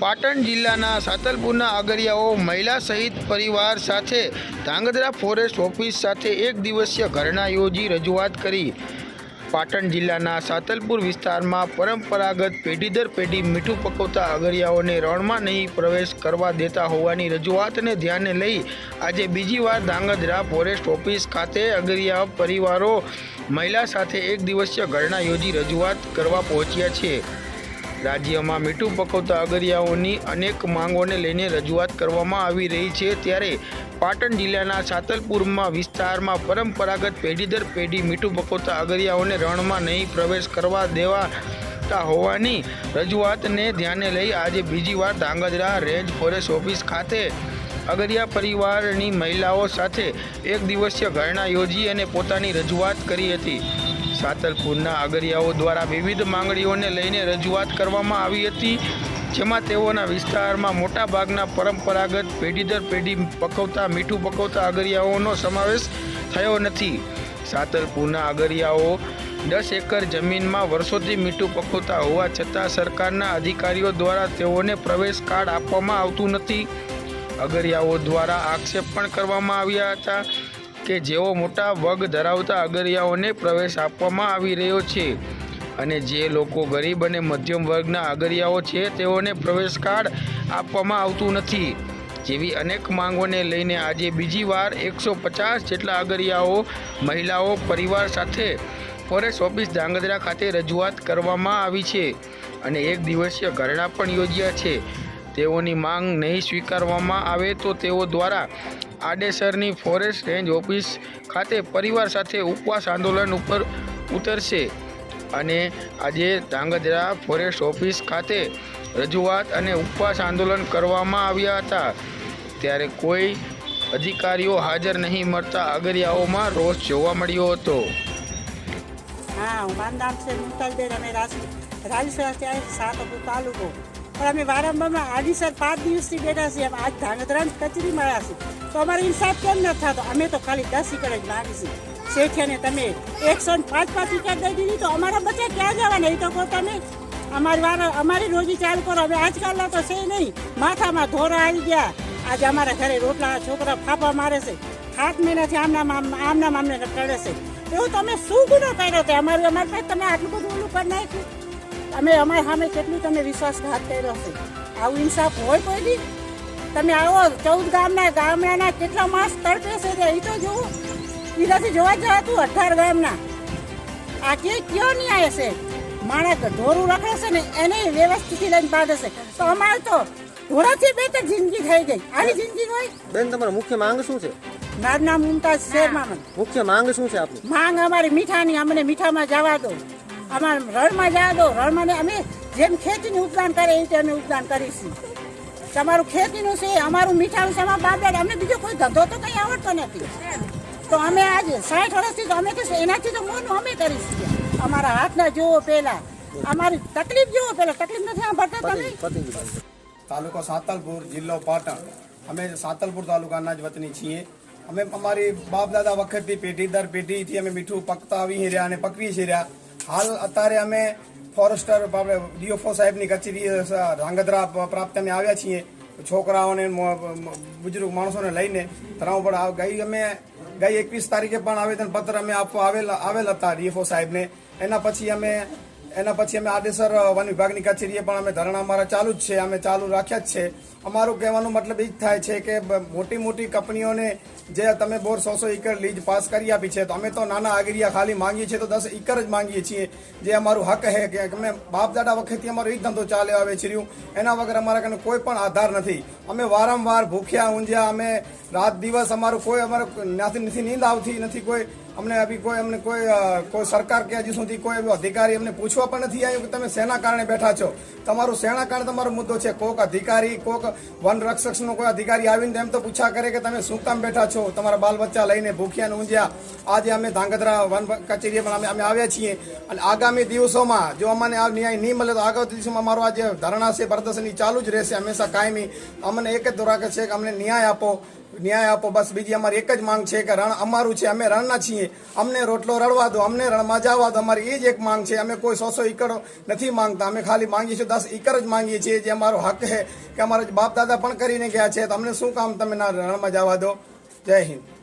પાટણ જિલ્લાના સાતલપુરના આગરિયાઓ મહિલા સહિત પરિવાર સાથે ધાંગધ્રા ફોરેસ્ટ ઓફિસ સાથે એક દિવસીય ધરણા યોજી રજૂઆત કરી. પાટણ જિલ્લાના સાતલપુર વિસ્તારમાં પરંપરાગત પેઢી દર પેઢી મીઠું પકવતા અગરિયાઓને રણમાં નહીં પ્રવેશ કરવા દેતા હોવાની રજૂઆતને ધ્યાને લઈ આજે બીજી વાર ધાંગધ્રા ફોરેસ્ટ ઓફિસ ખાતે અગરિયા પરિવારો મહિલા સાથે એક દિવસીય ઘરણા યોજી રજૂઆત કરવા પહોંચ્યા છે. રાજ્યમાં મીઠું પકવતા અગરિયાઓની અનેક માંગોને લઈને રજૂઆત કરવામાં આવી રહી છે ત્યારે પાટણ જિલ્લાના સાતલપુરમાં વિસ્તારમાં પરંપરાગત પેઢી દર પેઢી મીઠું પકવતા અગરિયાઓને રણમાં નહીં પ્રવેશ કરવા દેવાતા હોવાની રજૂઆતને ધ્યાને લઈ આજે બીજી વાર ધાંગધ્રા રેન્જ ફોરેસ્ટ ઓફિસ ખાતે અગરિયા પરિવારની મહિલાઓ સાથે એક દિવસીય ધરણા યોજી અને પોતાની રજૂઆત કરી હતી. સાતલપુરના આગરિયાઓ દ્વારા વિવિધ માંગણીઓને લઈને રજૂઆત કરવામાં આવી હતી, જેમાં તેઓના વિસ્તારમાં મોટા ભાગના પરંપરાગત પેઢી દર પેઢી પકવતા, મીઠું પકવતા આગરિયાઓનો સમાવેશ થયો નથી. સાતલપુરના આગરિયાઓ દસ એકર જમીનમાં વર્ષોથી મીઠું પકવતા હોવા છતાં સરકારના અધિકારીઓ દ્વારા તેઓને પ્રવેશ કાર્ડ આપવામાં આવતું નથી. અગરિયાઓ દ્વારા આક્ષેપ પણ કરવામાં આવ્યા હતા. કે જેઓ મોટા વગ ધરાવતા અગરિયાઓને પ્રવેશ આપવામાં આવી રહ્યો છે. અને જે લોકો ગરીબ અને મધ્યમ વર્ગના અગરિયાઓ છે, તેઓને પ્રવેશ કાર્ડ આપવામાં આવતું નથી. જેવી અનેક માંગોને લઈને આજે બીજી વાર એકસો પચાસ જેટલા અગરિયાઓ, મહિલાઓ, પરિવાર સાથે ફોરેસ્ટ ઓફિસ ધાંગધ્રા ખાતે રજૂઆત કરવામાં આવી છે. અને એક દિવસીય ધરણા પણ યોજ્યા છે. તેઓની માંગ નહીં સ્વીકારવામાં આવે તો તેઓ દ્વારા આડેસરની ફોરેસ્ટ રેન્જ ઓફિસ ખાતે પરિવાર સાથે ઉપવાસ આંદોલન ઉપર ઉતરશે. અને આજે ધાંગધ્રા ફોરેસ્ટ ઓફિસ ખાતે રજૂઆત અને ઉપવાસ આંદોલન કરવામાં આવ્યા હતા. ત્યારે કોઈ અધિકારીઓ હાજર નહીં મળતા અગરિયાઓમાં રોષ જોવા મળ્યો હતો. હા મારું નામ છે મુમતાજબેન અને રાજ રાજેશ્વર ત્યાં સાતપુર તાલુકો પણ અમે વારંવારમાં આડીસર પાંચ દિવસથી બેઠા છીએ. આજ ધાંગધ્રાની કચેરીમાં આવ્યા છીએ. તો અમારો ઇન્સાફ કેમ ન થતો? અમે તો ખાલી દસ એકડ જ માગીશું. શેઠિયાને તમે એકસો પાંચ પાંચ એકર દઈ દીધી તો અમારા બચ્ચા ક્યાં જવાના? એ તો કહો તમે. અમારી વાર, અમારી રોજી ચાલુ કરો. હવે આજકાલના તો છે નહીં. માથામાં ધોરા આવી ગયા. આજે અમારા ઘરે રોટલા, છોકરા ફાફા મારે છે. સાત મહિનાથી આમના મામ, આમના મામને ટળે છે. એવું તમે શું ગુનો કર્યો તે? અમારું, અમારી પાસે તમે આટલું બધું ઓલું કરી નાખ્યું. અમે અમારી સામે કેટલું તમે વિશ્વાસઘાત કર્યો છે? આવું ઇન્સાફ હોય કોઈ દી? તમે આવો ચૌદ ગામના ગામડાના કેટલા માસ તડપે છે તે એ તો જુઓ. એ નથી જોવા જવાતું અઢાર ગામના. આ કે કયો ન્યાય છે? માણસ ઢોરું રખડે છે ને એને વ્યવસ્થિત લઈને બાંધે છે. તો અમારે તો ઢોરાથી તો જિંદગી થઈ ગઈ. આવી જિંદગી હોય? બેન તમારો મુખ્ય માંગ શું છે? મારું નામ મુમતાજ શેરમામન. મુખ્ય માંગ શું છે આપની? માંગ અમારી મીઠાની અમને મીઠામાં જવા દો. અમારે રણમાં જવા દો રણમાં અમે જેમ ખેતીનું ઉપદાન કરે એ રીતે અમે ઉપદાન કરીશું. તમારું ખેતીનું છે, અમારું મીઠાનું છે, અમારા બાપ અમને બીજો કોઈ ધંધો તો કંઈ આવડતો નથી. તો અમે આજે સાઠ વર્ષથી તો અમે કહીશું એનાથી તો મોનું અમે કરીશું. અમારા હાથના જુઓ પહેલાં અમારી તકલીફ જુઓ પહેલાં તકલીફ નથી સાંભળતા તમે? તાલુકો સાતલપુર, જિલ્લો પાટણ. અમે સાતલપુર તાલુકાના જ વતની છીએ. અમે અમારી બાપ દાદા વખતથી પેઢી દર પેઢીથી અમે મીઠું પકતા આવી રહ્યા અને પકવી છે રહ્યા. હાલ અત્યારે અમે ફોરેસ્ટર ડીઓફઓ સાહેબની કચેરી ધ્રાંગધ્રા પ્રાપ્ત અમે આવ્યા છીએ. છોકરાઓને બુજુર્ગ માણસોને લઈને તણાવ પર ગઈ અમે, ગઈ એકવીસ તારીખે પણ આવેદન પત્ર અમે આપવા આવેલ આવેલ હતા ડીએફઓ સાહેબને. એના પછી અમે એના પછી અમે આદેસર વન વિભાગની કચેરીએ પણ અમે ધરણા અમારા ચાલુ જ છે, અમે ચાલુ રાખ્યા જ છે. અમારું કહેવાનો મતલબ એ જ થાય છે કે મોટી મોટી કંપનીઓને જે તમે બોર સો સો એકર લીજ પાસ કરી આપી છે, તો અમે તો નાના આગરિયા ખાલી માંગીએ છીએ, તો દસ એકર જ માંગીએ છીએ, જે અમારું હક હે કે અમે બાપ દાદા વખતથી અમારો એ ધંધો ચાલે આવે છે રહ્યું. એના વગર અમારા કને કોઈ પણ આધાર નથી. અમે વારંવાર ભૂખ્યા, ઊંધ્યા, અમે રાત દિવસ અમારું કોઈ અમારે ત્યાંથી નથી, નીંદ આવતી નથી કોઈ. અમને અભી કોઈ અમને કોઈ કોઈ સરકાર કે હજી સુધી કોઈ એવો અધિકારી અમને પૂછવા પણ નથી આવ્યું કે તમે શેના કારણે બેઠા છો. તમારું શેના કારણે તમારો મુદ્દો છે? કોક અધિકારી, કોક વન રક્ષકનો કોઈ અધિકારી આવીને એમ તો પૂછા કરે કે તમે શું કામ બેઠા છો? તમારા બાલ બચ્ચા લઈને ભૂખ્યા ઊંઝ્યા. આજે અમે ધાંગધ્રા વન કચેરીએ પણ અમે અમે આવ્યા છીએ. અને આગામી દિવસોમાં જો અમને આ ન્યાય નહીં મળે તો આગામી દિવસોમાં અમારો આ જે ધરણા છે પ્રદર્શન ચાલુ જ રહેશે હંમેશા કાયમી. અમને એક જ રાખે છે કે અમને ન્યાય આપો. ન્યાય આપો, બસ બીજી અમારી એક જ માંગ છે કે રણ અમારું છે, અમે રણના છીએ. અમને રોટલો રડવા દો, અમને રણમાં જવા દો, અમારી એ જ એક માંગ છે. અમે કોઈ સો સો એકર નથી માંગતા. અમે ખાલી માંગીએ છીએ, દસ એકર જ માંગીએ છીએ, જે અમારો હક છે. કે અમારા બાપ દાદા પણ કરીને ગયા છે. તો અમને શું કામ તમે રણમાં જવા દો? જય હિન્દ.